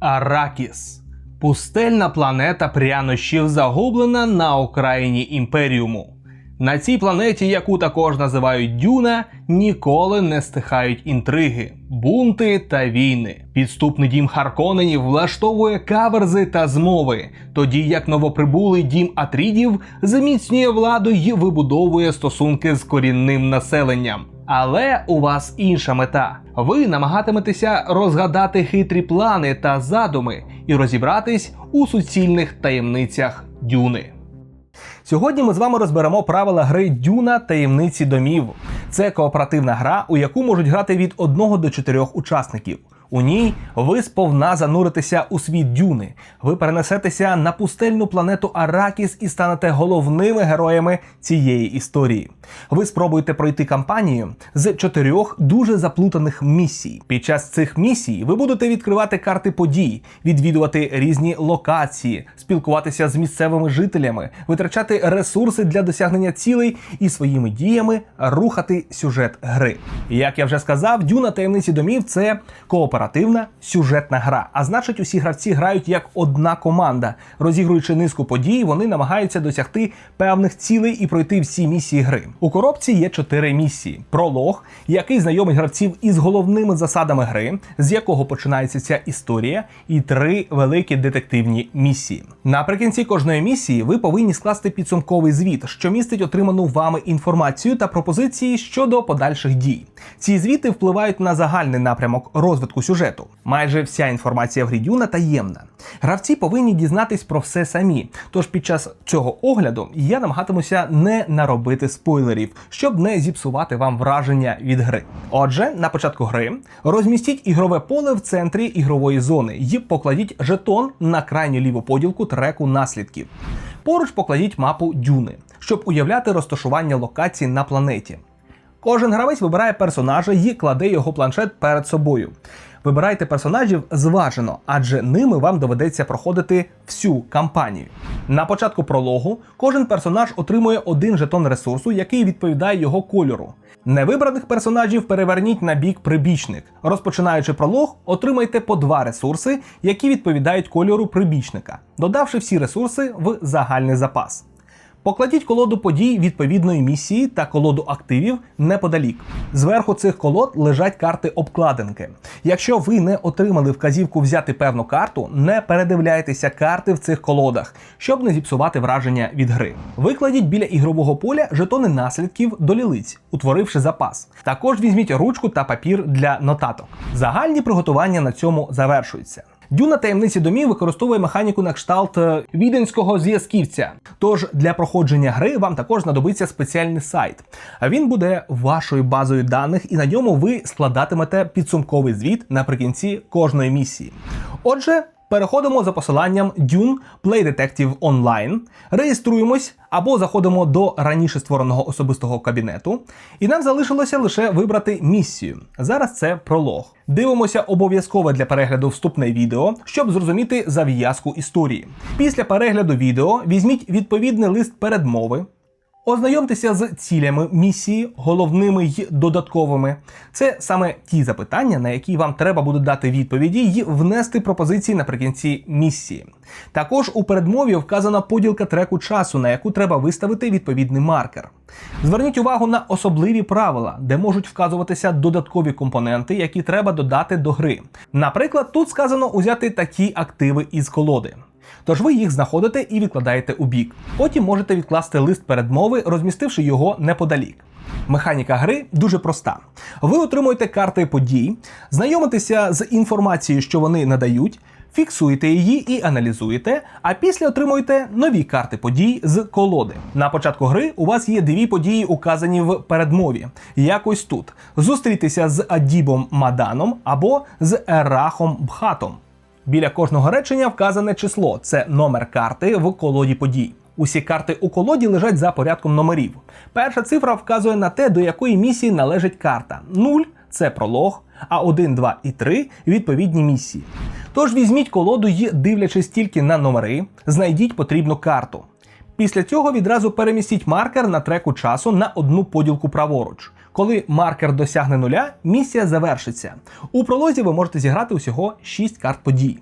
Аракіс. Пустельна планета прянощів загублена на окраїні імперіуму. На цій планеті, яку також називають Дюна, ніколи не стихають інтриги, бунти та війни. Підступний дім Харконенів влаштовує каверзи та змови, тоді як новоприбулий дім Атрідів зміцнює владу і вибудовує стосунки з корінним населенням. Але у вас інша мета. Ви намагатиметеся розгадати хитрі плани та задуми і розібратись у суцільних таємницях Дюни. Сьогодні ми з вами розберемо правила гри Дюна таємниці домів. Це кооперативна гра, у яку можуть грати від 1 до 4 учасників. У ній ви сповна зануритеся у світ Дюни. Ви перенесетеся на пустельну планету Аракіс і станете головними героями цієї історії. Ви спробуєте пройти кампанію з чотирьох дуже заплутаних місій. Під час цих місій ви будете відкривати карти подій, відвідувати різні локації, спілкуватися з місцевими жителями, витрачати ресурси для досягнення цілей і своїми діями рухати сюжет гри. Як я вже сказав, Дюна таємниці домів це кооперативна сюжетна гра. А значить, усі гравці грають як одна команда. Розігруючи низку подій, вони намагаються досягти певних цілей і пройти всі місії гри. У коробці є чотири місії: пролог, який знайомить гравців із головними засадами гри, з якого починається ця історія, і три великі детективні місії. Наприкінці кожної місії ви повинні скласти підсумковий звіт, що містить отриману вами інформацію та пропозиції щодо подальших дій. Ці звіти впливають на загальний напрямок розвитку сюжету. Майже вся інформація в грі Дюна таємна. Гравці повинні дізнатись про все самі. Тож під час цього огляду я намагатимуся не наробити спойлерів, щоб не зіпсувати вам враження від гри. Отже, на початку гри розмістіть ігрове поле в центрі ігрової зони і покладіть жетон на крайню ліву поділку треку наслідків. Поруч покладіть мапу Дюни, щоб уявляти розташування локацій на планеті. Кожен гравець вибирає персонажа і кладе його планшет перед собою. Вибирайте персонажів зважено, адже ними вам доведеться проходити всю кампанію. На початку прологу кожен персонаж отримує один жетон ресурсу, який відповідає його кольору. Невибраних персонажів переверніть на бік прибічник. Розпочинаючи пролог, отримайте по два ресурси, які відповідають кольору прибічника, додавши всі ресурси в загальний запас. Покладіть колоду подій відповідної місії та колоду активів неподалік. Зверху цих колод лежать карти обкладинки. Якщо ви не отримали вказівку взяти певну карту, не передивляйтеся карти в цих колодах, щоб не зіпсувати враження від гри. Викладіть біля ігрового поля жетони наслідків до лілиць, утворивши запас. Також візьміть ручку та папір для нотаток. Загальні приготування на цьому завершуються. Дюна таємниці домів використовує механіку на кшталт е, віденського зв'язківця. Тож для проходження гри вам також знадобиться спеціальний сайт. Він буде вашою базою даних, і на ньому ви складатимете підсумковий звіт наприкінці кожної місії. Отже. Переходимо за посиланням Dune Play Detective Online, реєструємось або заходимо до раніше створеного особистого кабінету, і нам залишилося лише вибрати місію. Зараз це пролог. Дивимося обов'язково для перегляду вступне відео, щоб зрозуміти зав'язку історії. Після перегляду відео візьміть відповідний лист передмови. Ознайомтеся з цілями місії, головними й додатковими. Це саме ті запитання, на які вам треба буде дати відповіді і внести пропозиції наприкінці місії. Також у передмові вказана поділка треку часу, на яку треба виставити відповідний маркер. Зверніть увагу на особливі правила, де можуть вказуватися додаткові компоненти, які треба додати до гри. Наприклад, тут сказано узяти такі активи із колоди. Тож ви їх знаходите і відкладаєте у бік. Потім можете відкласти лист передмови, розмістивши його неподалік. Механіка гри дуже проста. Ви отримуєте карти подій, знайомитеся з інформацією, що вони надають, фіксуєте її і аналізуєте, а після отримуєте нові карти подій з колоди. На початку гри у вас є дві події, указані в передмові. Якось тут: зустрітися з Адібом Маданом або з Ерахом Бхатом. Біля кожного речення вказане число це номер карти в колоді подій. Усі карти у колоді лежать за порядком номерів. Перша цифра вказує на те, до якої місії належить карта. 0 це пролог, а 1, 2 і 3 відповідні місії. Тож візьміть колоду і, дивлячись тільки на номери, знайдіть потрібну карту. Після цього відразу перемістіть маркер на треку часу на одну поділку праворуч. Коли маркер досягне нуля, місія завершиться. У пролозі ви можете зіграти усього 6 карт подій.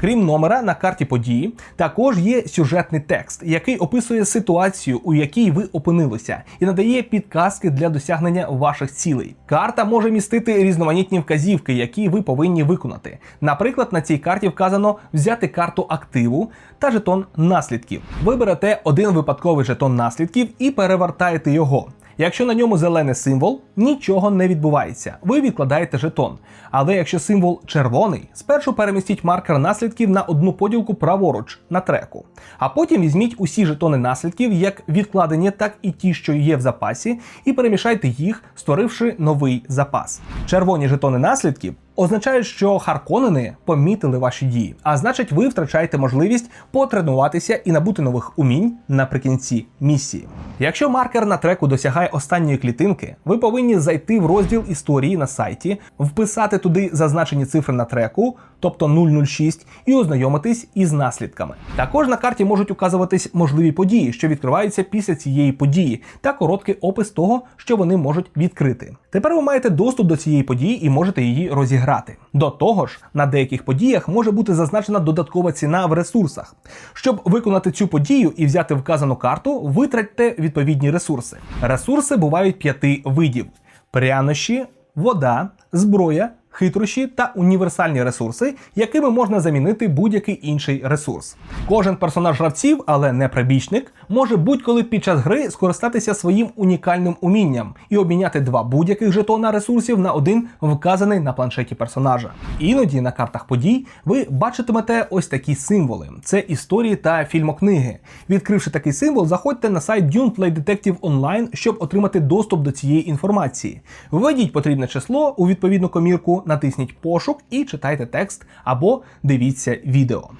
Крім номера на карті події, також є сюжетний текст, який описує ситуацію, у якій ви опинилися, і надає підказки для досягнення ваших цілей. Карта може містити різноманітні вказівки, які ви повинні виконати. Наприклад, на цій карті вказано взяти карту активу та жетон наслідків. Ви берете один випадковий жетон наслідків і перевертаєте його. Якщо на ньому зелений символ, нічого не відбувається. Ви відкладаєте жетон. Але якщо символ червоний, спершу перемістіть маркер наслідків на одну поділку праворуч на треку, а потім візьміть усі жетони наслідків, як відкладені, так і ті, що є в запасі, і перемішайте їх, створивши новий запас. Червоні жетони наслідків означають, що Харконени помітили ваші дії, а значить, ви втрачаєте можливість потренуватися і набути нових умінь наприкінці місії. Якщо маркер на треку досягає останньої клітинки, ви повинні зайти в розділ історії на сайті, вписати туди зазначені цифри на треку, тобто 006, і ознайомитись із наслідками. Також на карті можуть указуватись можливі події, що відкриваються після цієї події, та короткий опис того, що вони можуть відкрити. Тепер ви маєте доступ до цієї події і можете її розіграти. До того ж, на деяких подіях може бути зазначена додаткова ціна в ресурсах. Щоб виконати цю подію і взяти вказану карту, витратьте відповідні ресурси. Ресурси бувають п'яти видів: прянощі, вода, зброя. Хитрощі та універсальні ресурси, якими можна замінити будь-який інший ресурс. Кожен персонаж гравців, але не прибічник, може будь-коли під час гри скористатися своїм унікальним умінням і обміняти два будь-яких жетона ресурсів на один вказаний на планшеті персонажа. Іноді на картах подій ви бачитимете ось такі символи: це історії та фільмокниги. Відкривши такий символ, заходьте на сайт Dune Play Detective Online, щоб отримати доступ до цієї інформації. Введіть потрібне число у відповідну комірку натисніть пошук і читайте текст або дивіться відео.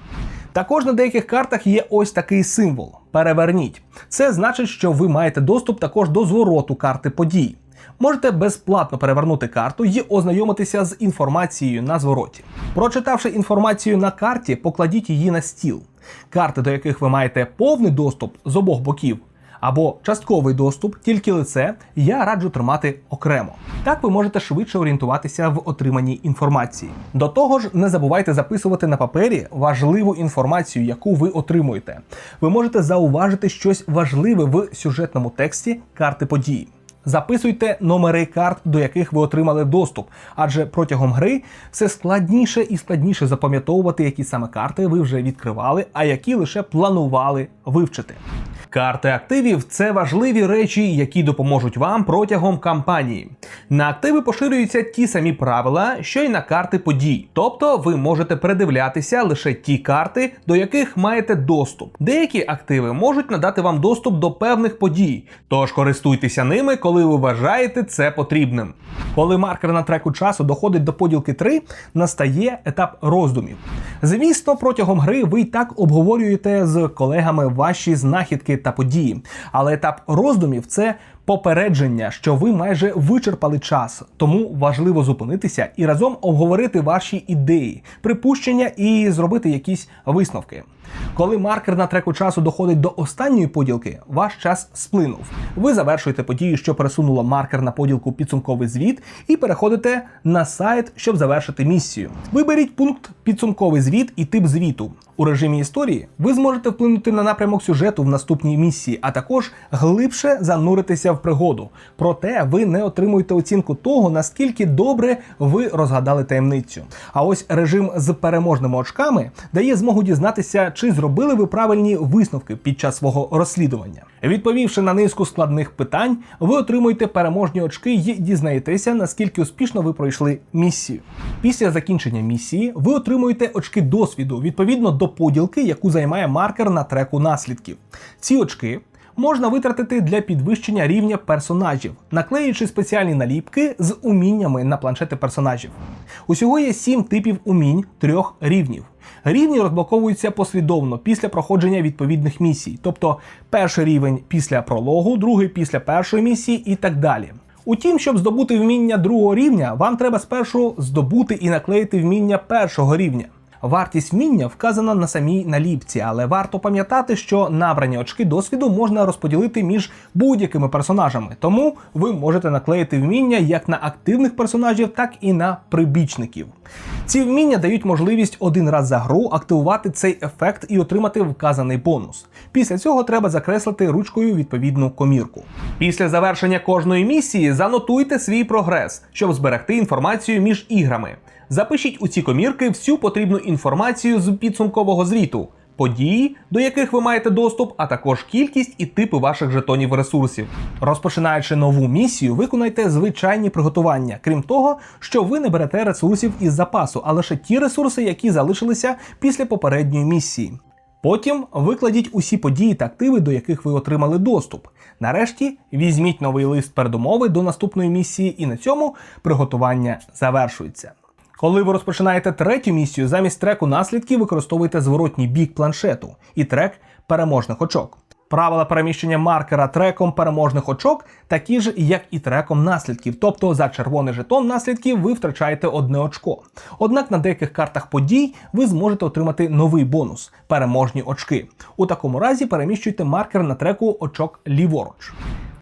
Також на деяких картах є ось такий символ переверніть. Це значить, що ви маєте доступ також до звороту карти подій. Можете безплатно перевернути карту і ознайомитися з інформацією на звороті. Прочитавши інформацію на карті, покладіть її на стіл. Карти, до яких ви маєте повний доступ з обох боків, або частковий доступ, тільки лице, я раджу тримати окремо. Так ви можете швидше орієнтуватися в отриманні інформації. До того ж, не забувайте записувати на папері важливу інформацію, яку ви отримуєте. Ви можете зауважити щось важливе в сюжетному тексті карти події. Записуйте номери карт, до яких ви отримали доступ, адже протягом гри все складніше і складніше запам'ятовувати, які саме карти ви вже відкривали, а які лише планували вивчити. Карти активів це важливі речі, які допоможуть вам протягом кампанії. На активи поширюються ті самі правила, що й на карти подій. Тобто ви можете передивлятися лише ті карти, до яких маєте доступ. Деякі активи можуть надати вам доступ до певних подій, тож користуйтеся ними, коли ви вважаєте це потрібним. Коли маркер на треку часу доходить до поділки 3, настає етап роздумів. Звісно, протягом гри ви й так обговорюєте з колегами ваші знахідки та події. Але етап роздумів це попередження, що ви майже вичерпали час, тому важливо зупинитися і разом обговорити ваші ідеї, припущення і зробити якісь висновки. Коли маркер на треку часу доходить до останньої поділки, ваш час сплинув. Ви завершуєте подію, що пересунула маркер на поділку підсумковий звіт, і переходите на сайт, щоб завершити місію. Виберіть пункт підсумковий звіт і тип звіту. У режимі історії ви зможете вплинути на напрямок сюжету в наступній місії, а також глибше зануритися в пригоду. Проте ви не отримуєте оцінку того, наскільки добре ви розгадали таємницю. А ось режим з переможними очками дає змогу дізнатися, чи зробили ви правильні висновки під час свого розслідування. Відповівши на низку складних питань, ви отримуєте переможні очки і дізнаєтеся, наскільки успішно ви пройшли місію. Після закінчення місії ви отримуєте очки досвіду відповідно до поділки, яку займає маркер на треку наслідків. Ці очки. Можна витратити для підвищення рівня персонажів, наклеюючи спеціальні наліпки з уміннями на планшети персонажів. Усього є сім типів умінь трьох рівнів. Рівні розблоковуються послідовно після проходження відповідних місій, тобто перший рівень після прологу, другий після першої місії і так далі. Утім, щоб здобути вміння другого рівня, вам треба спершу здобути і наклеїти вміння першого рівня. Вартість вміння вказана на самій наліпці, але варто пам'ятати, що набрані очки досвіду можна розподілити між будь-якими персонажами, тому ви можете наклеїти вміння як на активних персонажів, так і на прибічників. Ці вміння дають можливість один раз за гру активувати цей ефект і отримати вказаний бонус. Після цього треба закреслити ручкою відповідну комірку. Після завершення кожної місії занотуйте свій прогрес, щоб зберегти інформацію між іграми. Запишіть у ці комірки всю потрібну інформацію з підсумкового звіту, події, до яких ви маєте доступ, а також кількість і типи ваших жетонів ресурсів. Розпочинаючи нову місію, виконайте звичайні приготування, крім того, що ви не берете ресурсів із запасу, а лише ті ресурси, які залишилися після попередньої місії. Потім викладіть усі події та активи, до яких ви отримали доступ. Нарешті візьміть новий лист передумови до наступної місії, і на цьому приготування завершується. Коли ви розпочинаєте третю місію, замість треку наслідків використовуйте зворотній бік планшету і трек переможних очок. Правила переміщення маркера треком переможних очок такі ж, як і треком наслідків. Тобто за червоний жетон наслідків ви втрачаєте одне очко. Однак на деяких картах подій ви зможете отримати новий бонус переможні очки. У такому разі переміщуйте маркер на треку очок ліворуч.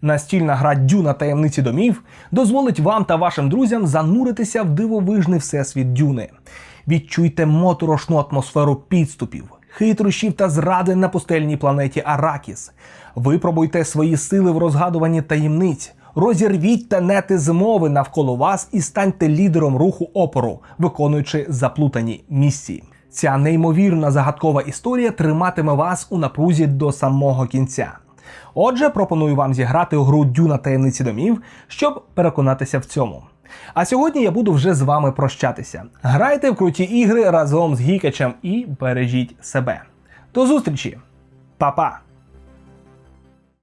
Настільна гра Дюна таємниці домів дозволить вам та вашим друзям зануритися в дивовижний всесвіт Дюни. Відчуйте моторошну атмосферу підступів, хитрощів та зради на пустельній планеті Аракіс. Випробуйте свої сили в розгадуванні таємниць. Розірвіть тенети змови навколо вас і станьте лідером руху опору, виконуючи заплутані місії. Ця неймовірна загадкова історія триматиме вас у напрузі до самого кінця. Отже, пропоную вам зіграти гру Дюна таємниці домів, щоб переконатися в цьому. А сьогодні я буду вже з вами прощатися. Грайте в круті ігри разом з Гікачем і бережіть себе. До зустрічі, Па-па!